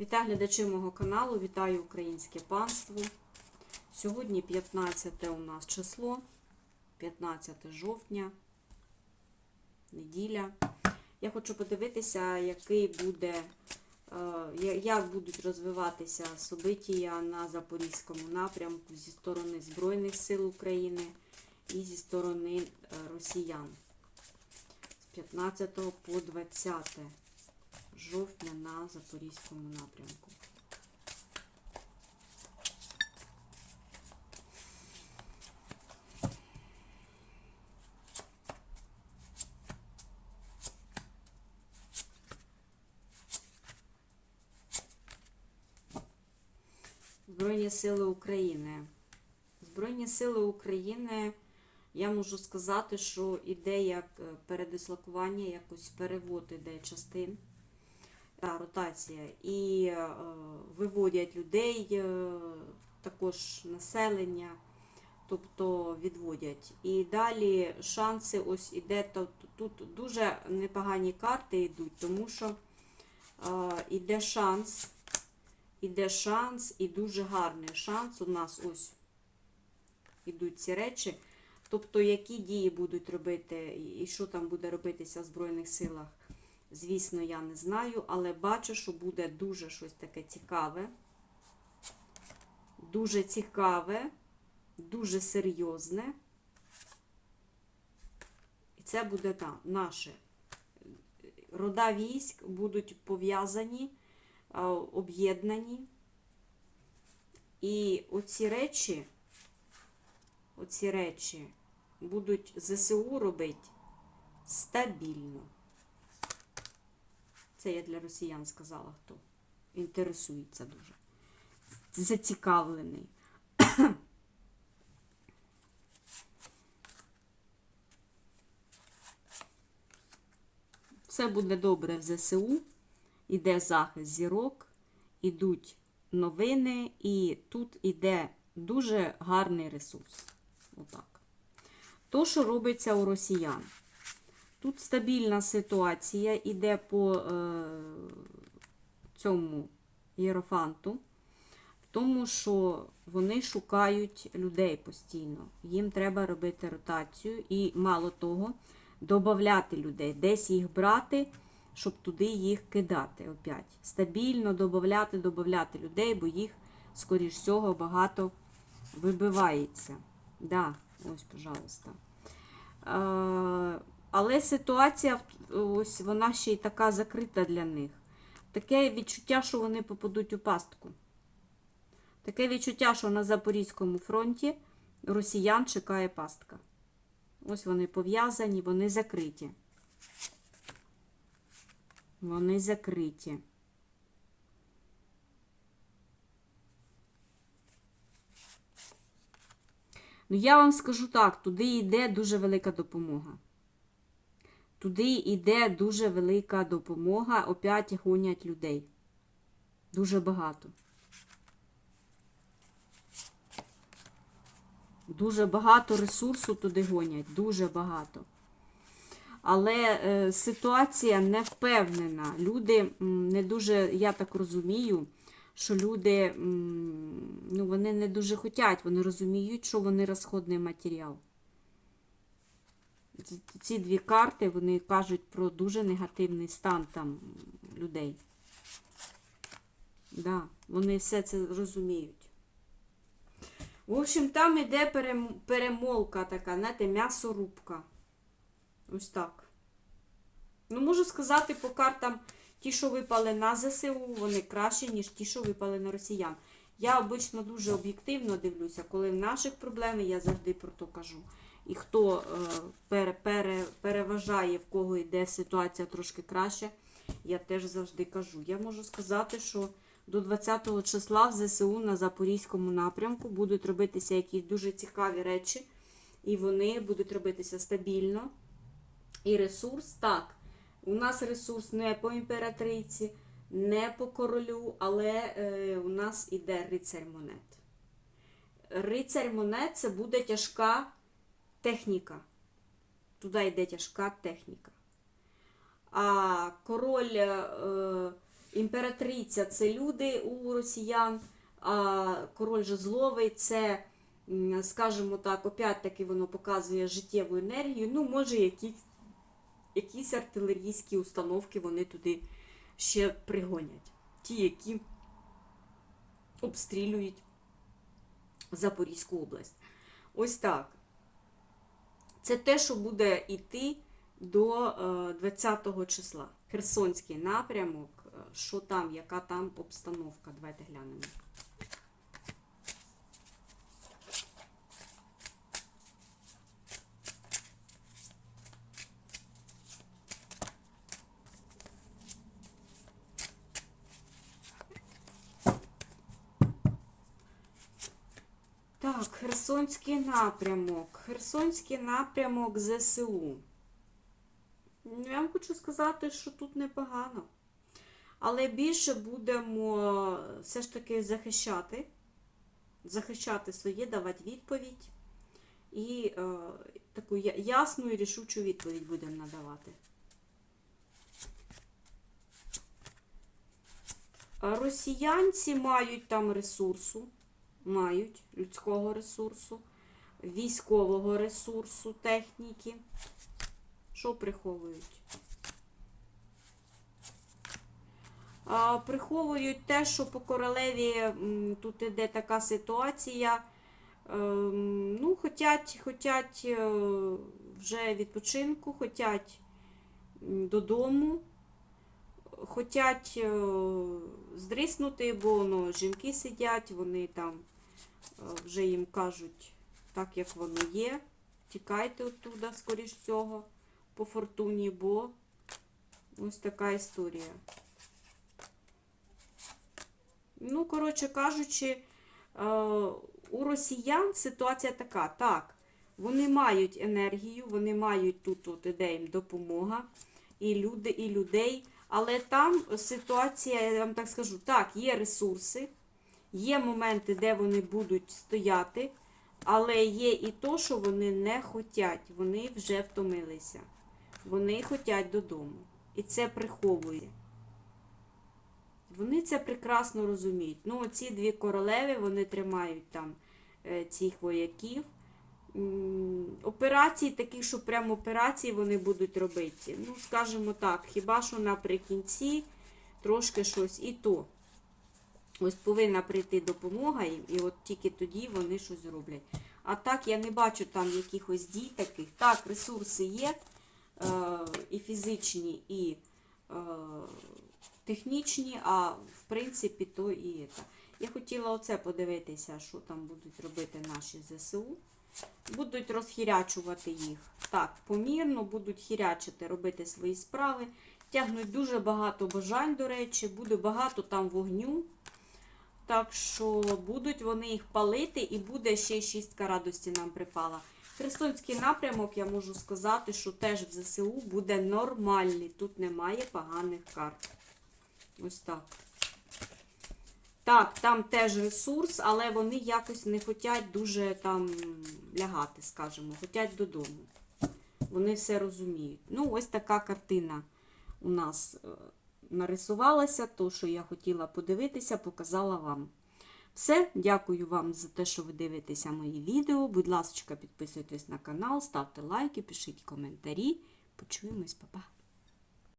Вітаю глядачі мого каналу, вітаю українське панство. Сьогодні 15 у нас число, 15 жовтня, неділя. Я хочу подивитися, який буде, е, як будуть розвиватися события на Запорізькому напрямку зі сторони Збройних сил України і зі сторони е, росіян. З 15 по 20 жовтня на Запорізькому напрямку. Збройні сили України. Збройні сили України, я можу сказати, що іде як е, передислокування, якось перевод іде частин, та, ротація. І е, виводять людей, е, також населення, тобто відводять. І далі шанси, ось іде тут, дуже непогані карти йдуть, тому що е, іде шанс. Іде шанс, і дуже гарний шанс. У нас ось ідуть ці речі. Тобто, які дії будуть робити, і що там буде робитися в Збройних силах, звісно, я не знаю, але бачу, що буде дуже щось таке цікаве. Дуже цікаве, дуже серйозне. І це буде так, наше. Рода військ будуть пов'язані об'єднані. І оці речі, оці речі будуть ЗСУ робити стабільно. Це я для росіян сказала, хто інтересується дуже. Зацікавлений. Все буде добре в ЗСУ іде захист зірок, ідуть новини, і тут іде дуже гарний ресурс. Отак. То, що робиться у росіян. Тут стабільна ситуація іде по е, цьому єрофанту, тому, що вони шукають людей постійно. Їм треба робити ротацію і, мало того, додати людей, десь їх брати щоб туди їх кидати опять. Стабільно додати, додати людей, бо їх, скоріш всього, багато вибивається. Да, ось, пожалуйста. Е, але ситуація ось вона ще й така закрита для них. Таке відчуття, що вони попадуть у пастку. Таке відчуття, що на Запорізькому фронті росіян чекає пастка. Ось вони пов'язані, вони закриті. Вони закриті. Ну, я вам скажу так, туди йде дуже велика допомога. Туди йде дуже велика допомога, опять гонять людей. Дуже багато. Дуже багато ресурсу туди гонять, дуже багато але е, ситуація не впевнена. Люди не дуже, я так розумію, що люди ну, вони не дуже хочуть, вони розуміють, що вони розходний матеріал. Ці- дві карти вони кажуть про дуже негативний стан там людей. Да, вони все це розуміють. В общем, там іде перем- перемолка така, знаєте, м'ясорубка. Ось так. Ну, можу сказати по картам, ті, що випали на ЗСУ, вони кращі, ніж ті, що випали на росіян. Я обично дуже об'єктивно дивлюся, коли в наших проблеми, я завжди про то кажу. І хто е, пере, пере, переважає, в кого йде ситуація трошки краще, я теж завжди кажу. Я можу сказати, що до 20 числа в ЗСУ на Запорізькому напрямку будуть робитися якісь дуже цікаві речі, і вони будуть робитися стабільно. І ресурс так. У нас ресурс не по імператриці, не по королю, але е, у нас іде рицарь монет. Рицарь монет це буде тяжка техніка. Туди йде тяжка техніка. А король е, імператриця це люди у росіян, а король жезловий це, скажімо так, опять-таки воно показує життєву енергію. Ну, може, якісь, якісь артилерійські установки вони туди ще пригонять. Ті, які обстрілюють Запорізьку область. Ось так. Це те, що буде йти до е, 20 числа. Херсонський напрямок, е, що там, яка там обстановка. Давайте глянемо. Так, Херсонський напрямок. Херсонський напрямок ЗСУ. Я вам хочу сказати, що тут непогано. Але більше будемо все ж таки захищати. Захищати своє, давати відповідь. І е, таку ясну і рішучу відповідь будемо надавати. Росіянці мають там ресурсу, мають людського ресурсу, військового ресурсу, техніки. Що приховують? А, приховують те, що по королеві тут іде така ситуація. Ем, ну, хотять, хотять е, вже відпочинку, хотять додому, хотять е, здриснути, бо ну, жінки сидять, вони там вже їм кажуть так, як воно є. Тікайте оттуда, скоріш всього, по фортуні, бо ось така історія. Ну, коротше кажучи, е, у росіян ситуація така. Так, вони мають енергію, вони мають тут, от іде їм допомога, і люди, і людей. Але там ситуація, я вам так скажу, так, є ресурси, є моменти, де вони будуть стояти, але є і то, що вони не хочуть, вони вже втомилися. Вони хочуть додому. І це приховує. Вони це прекрасно розуміють. Ну, ці дві королеви, вони тримають там е, цих вояків. Операції, такі, що прямо операції вони будуть робити. Ну, скажімо так, хіба що наприкінці трошки щось і то. Ось повинна прийти допомога і от тільки тоді вони щось зроблять. А так я не бачу там якихось дій таких. Так, ресурси є, е, і фізичні, і е, технічні, а в принципі то і це. Я хотіла оце подивитися, що там будуть робити наші ЗСУ. Будуть розхірячувати їх так, помірно, будуть хірячити, робити свої справи. Тягнуть дуже багато бажань, до речі, буде багато там вогню. Так що будуть вони їх палити, і буде ще шістка радості нам припала. Херсонський напрямок, я можу сказати, що теж в ЗСУ буде нормальний. Тут немає поганих карт. Ось так. Так, там теж ресурс, але вони якось не хочуть дуже там лягати, скажімо, хочуть додому. Вони все розуміють. Ну, ось така картина у нас е, нарисувалася. То, що я хотіла подивитися, показала вам. Все, дякую вам за те, що ви дивитеся мої відео. Будь ласка, підписуйтесь на канал, ставте лайки, пишіть коментарі. Почуємось, па-па.